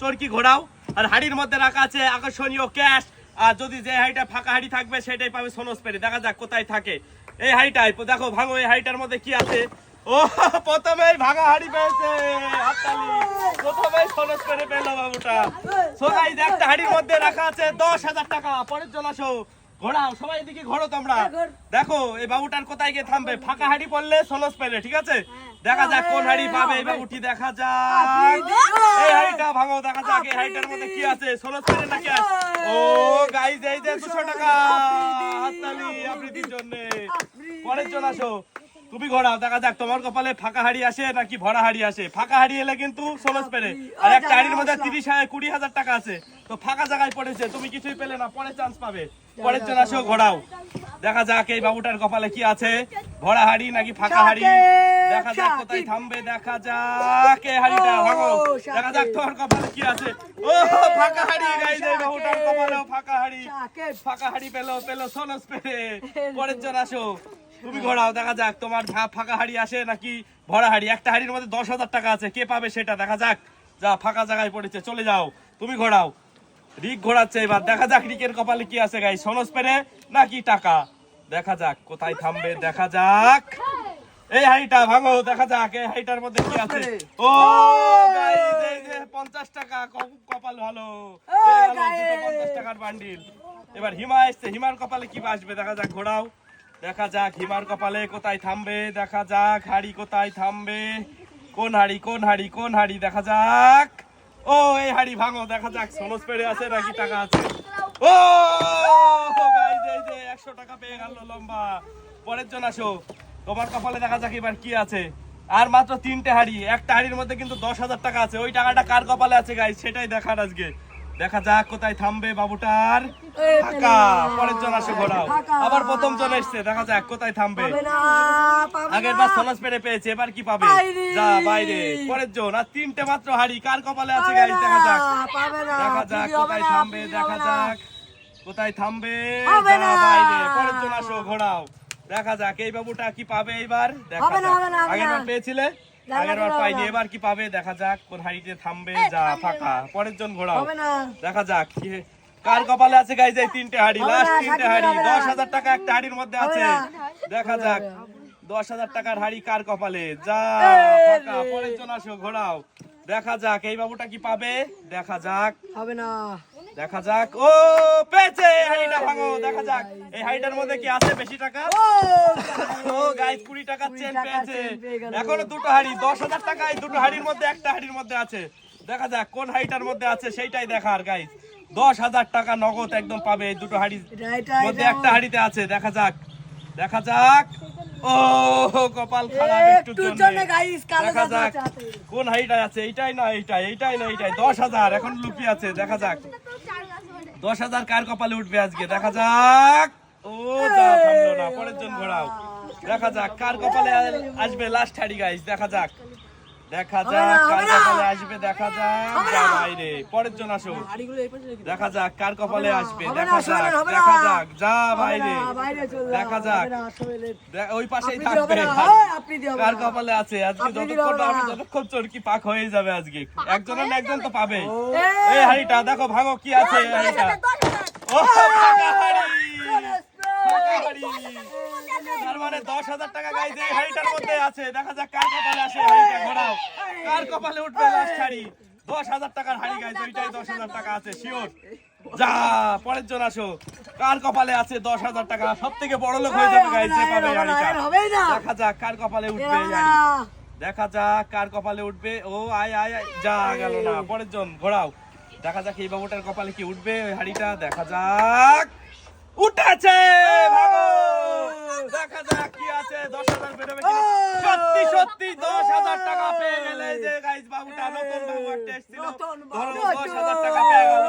চরকি ঘোরাও, আর হাড়ির মধ্যে রাখা আছে আকর্ষণীয় ক্যাশ, আর যদি যে হাড়িটা ফাঁকা হাড়ি থাকবে, সেটাই পাবে সোনস পেরে দেখা যাক কোথায় থাকে। এই হাড়িটাই, দেখো ভাঙো, এই হাড়িটার মধ্যে কি আছে? ও, প্রথমেই ভাঙা হাড়ি পেয়েছে প্রথমেই সোনস পেরে পেল বাবুটা। সোনাই একটা হাড়ির মধ্যে রাখা আছে, দশ হাজার টাকা। পরের আসো। ঘোরাও সবাই এদিকে ঘোরো তোমরা। দেখো এই বাবুটার কোথায় গিয়ে থামবে? ফাঁকা হাড়ি পড়লে সলস পেলে ঠিক আছে? দেখা যাক কোন হাড়ি পাবে এই বাবুটি দেখা যাক। এই হাড়িটা ভাঙো দেখা যাক এই হাড়িটার মধ্যে কি আছে। সলস পেলে নাকি আছে? ও গাইজ এই যে দুশো টাকা। হাততালি আবৃত্তির জন্য। পরের জন আসো। তুমি ঘোরাও দেখা যাক তোমার কপালে ফাঁকা হাড়ি আসে নাকি ভরা হাড়ি আসে? ফাঁকা হাড়ি এলে কিন্তু সোলস পেলে। আর একটা হাড়ির মধ্যে তিরিশ হাজার কুড়ি হাজার টাকা আছে। তো ফাঁকা জায়গায় পড়েছে তুমি কিছুই পেলে না পরে চান্স পাবে। পরের জন আসো ঘোরাও। দেখা যাক এই বাবুটার কপালে কি আছে। ভরা হাড়ি নাকি ফাঁকা হাড়ি? দেখা যাক কোথায় থামবে দেখা যাক এই হাড়িটা। ভাঙো দেখা যাক তোমার কপালে কি আছে। ও ফাঁকা হাড়ি গাইজ এই বাবুটার কপালেও ফাঁকা হাড়ি। ফাঁকা হাড়ি পেল পেল সোনস পেলে। পরের জন আসো। তুমি ঘোরাও দেখা যাক তোমার ভা- ফাঁকা হাড়ি আসে নাকি ভরা হাড়ি। একটা হাড়ির মধ্যে দশ হাজার টাকা আছে কে পাবে সেটা দেখা যাক। যা ফাঁকা জায়গায় পড়েছে চলে যাও তুমি ঘোরাও। রিক ঘোরাচ্ছে এবার দেখা যাক রিকের কপালে কি আছে গাই সোনস পেরে নাকি টাকা? দেখা যাক কোথায় থামবে দেখা যাক। এই হাড়িটা ভাঙো দেখা যাক এই হাড়িটার মধ্যে কি আছে। ও গাইস এই যে 50 টাকা কপাল ভালো। 50 টাকার বান্ডিল এবার হিমা এসছে হিমার কপালে কি আসবে দেখা যাক ঘোরাও। দেখা যাক, হিমার কপালে কোথায় থামবে, দেখা যাক, হাড়ি কোথায় থামবে। কোন হাড়ি কোন হাড়ি কোন হাড়ি, দেখা যাক। ও, এই হাড়ি ভাঙো, দেখা যাক সোনস পেড়ে আছে নাকি টাকা আছে। ও 100 টাকা পেয়ে গেল লম্বা। পরের জন আসো। তোমার কপালে দেখা যাক এবার কি আছে। আর মাত্র তিনটে হাড়ি, একটা হাড়ির মধ্যে কিন্তু দশ হাজার টাকা আছে। ওই টাকাটা কার কপালে আছে গাইস সেটাই দেখার আজকে। দেখা যাক কোথায় থামবে বাবুটার। ফাঁকা পরের জন আসে ঘোরাও। আবার প্রথম জন এসছে দেখা যাক কোথায় থামবে। আগের বার সোনাস পেড়ে পেয়েছে এবার কি পাবে? যা বাইরে। পরের জন আর তিনটে মাত্র হাড়ি কার কপালে আছে দেখা যাক। দেখা যাক কোথায় থামবে দেখা যাক কোথায় থামবে। বাইরে। পরের জন আসো ঘোরাও। দেখা যাক এই বাবুটা কি পাবে এইবার দেখা যাক। আগের বার পেয়েছিলে? না, আগের বার পাইনি এবার কি পাবে? দেখা যাক কোন হাড়িতে থামবে। যা ফাঁকা। পরের জন ঘোরাও। দেখা যাক কি কার কপালে আছে গাইজ এই তিনটে হাড়ি? লাস্ট তিনটে হাড়ি। দশ হাজার টাকা একটা হাড়ির মধ্যে আছে। দেখা যাক। দশ হাজার টাকার হাড়ি কার কপালে? যা এই! ফাঁকা রে। পরের জন আসো ঘোরাও। দেখা যাক এই বাবুটা কি পাবে? দেখা যাক। হবে না। দেখা যাক। ও পেয়েছে! হাড়িটা ভাঙো দেখা যাক। এই হাড়িটার মধ্যে কি আছে বেশি টাকা? ও! গাইস কুড়ি টাকার চেন পেয়েছে। এখনও দুটো হাড়ি দশ হাজার টাকা এই দুটো হাড়ির মধ্যে একটা হাড়ির মধ্যে আছে। দেখা যাক কোন হাড়িটার মধ্যে আছে সেইটাই দেখার গাইস দশ হাজার টাকা নগদ একদম পাবে এই দুটো এটা মধ্যে একটা হাড়িতে আছে দেখা যাক দেখা যাক। ও কপাল খারাপ জন্য। দেখা যাক কোন হাড়িটা আছে? এইটাই না এইটাই এইটাই না এইটাই। দশ হাজার এখন লুকিয়ে আছে দেখা যাক। দশ হাজার কার কপালে উঠবে আজকে? দেখা যাক। ও যা থামলো না পরের জন ঘোরাও। দেখা যাক কার কপালে আসবে লাস্ট হাড়ি গাইস দেখা যাক। দেখা যাক কার কপালে আসবে দেখা যাক। বাইরে পরের জন আসো। দেখা যাক কার কপালে আসবে দেখা যাক দেখা যাক যা বাইরে। দেখা যাক। ওই পাশেই থাকবে। হয়, কার কপালে আছে? আজকে যতক্ষণ আমি যতক্ষণ চরকি পাক হয়ে যাবে আজকে। একজন না একজন তো পাবে। এই, হাড়িটা দেখো ভাঙো কি আছে হাড়িটা। ও ফাঁকা হাড়ি! ফাঁকা হাড়ি! তার মানে দশ হাজার টাকা গাইছে হাড়িটার মধ্যে আছে। দেখা যাক কার কপালে আসে হাড়িটা। ঘোরাও। কার কপালে উঠবে লাস্ট হাড়ি? দশ হাজার টাকার হাড়ি গাইছে ওইটাই দশ হাজার টাকা আছে শিওর যা পরের জন আসো। কার কপালে আছে দশ হাজার টাকা? সব থেকে বড় লোক হয়ে যাবে পাবে হাড়িটা। না। দেখা যাক কার কপালে উঠবে। দেখা যাক কার কপালে উঠবে। ও আয় আয় আয়। যা গেল না। পরের জন ঘোরাও। দেখা যাক এই বাবুটার কপালে কি উঠবে ওই হাড়িটা। দেখা যাক। উঠেছে! ভাগো! দেখা যাক কি আছে। দশ হাজার বেরোবে সত্যি সত্যি দশ হাজার টাকা পেয়ে গেলে যে গাইজ বাবুটা নতুন বাবু বাবু। ধরো দশ হাজার টাকা পেয়ে গেল।